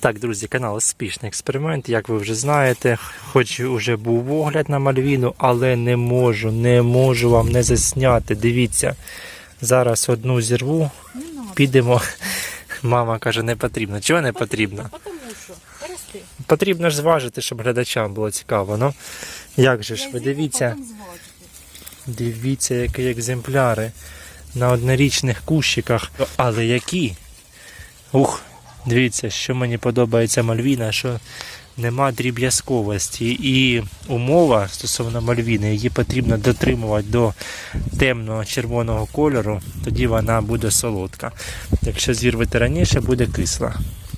Так, друзі, канал Успішний експеримент. Як ви вже знаєте, хоч вже був огляд на Мальвіну, але не можу, не можу вам не засняти. Дивіться, зараз одну зірву, підемо. Мама каже, не потрібно. Чого не потрібно? Потрібно ж зважити, щоб глядачам було цікаво. Ну, як же ж, ви дивіться, дивіться, які екземпляри на однорічних кущиках. Але які? Ух, дивіться, що мені подобається Мальвіна, що нема дріб'язковості. І умова стосовно Мальвіни, її потрібно дотримувати до темного червоного кольору, тоді вона буде солодка. Якщо зірвати раніше, буде кисла.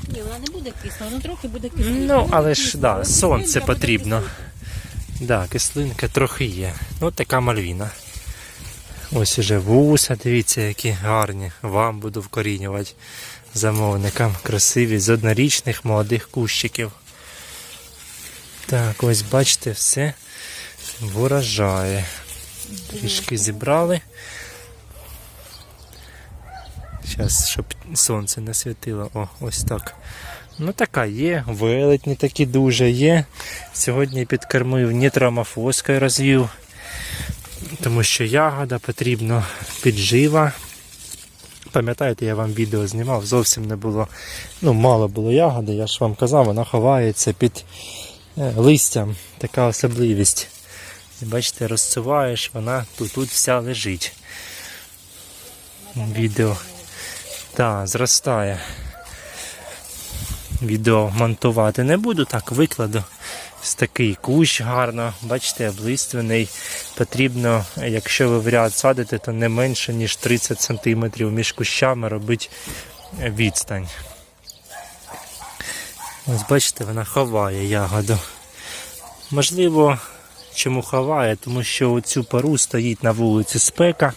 Ні, вона не буде кисла, вона трохи буде кисла. Ну, але ж да, сонце потрібно. Да, кислинка трохи є. Ну, така мальвіна. Ось уже вуса, дивіться, які гарні. Вам буду вкорінювати замовникам. Красиві з однорічних молодих кущиків. Так, ось бачите, все виражає. Трішки зібрали. Зараз, щоб сонце не світило. О, ось так. Ну така є, велетні такі дуже є. Сьогодні підкормив нітромофоскою розвів, тому що ягода потрібно піджива. Пам'ятаєте, я вам відео знімав, зовсім не було, ну мало було ягоди, я ж вам казав, вона ховається під е, листям, така особливість. Бачите, розсуваєш, вона тут, тут вся лежить. Відео. Так, зростає відео монтувати не буду, так викладу. Ось такий кущ гарно, бачите, облиственний. Потрібно, якщо ви в ряд садите, то не менше, ніж 30 см між кущами робити відстань. Ось бачите, вона ховає ягоду. Можливо, чому ховає, тому що цю пору стоїть на вулиці спека,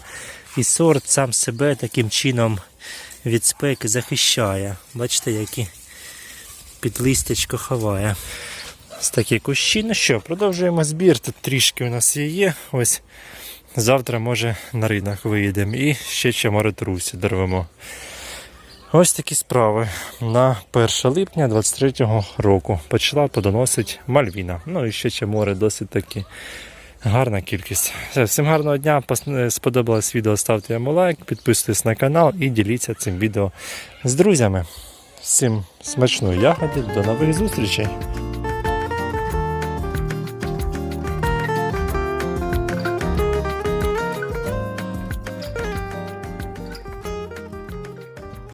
і сорт сам себе таким чином від спеки захищає. Бачите, які під листячко ховає. Ось такі кущі. Ну що, продовжуємо збір. Тут трішки у нас є. Ось завтра, може, на ринок виїдемо і ще чамаротрусі дорвемо. Ось такі справи. На 1 липня 23-го року почала подоносити Мальвіна. Ну і ще чамори досить таки гарна кількість. Всім гарного дня. Сподобалось відео, ставте йому лайк, підписуйтесь на канал і діліться цим відео з друзями. Всім смачної ягоди, до нових зустрічей!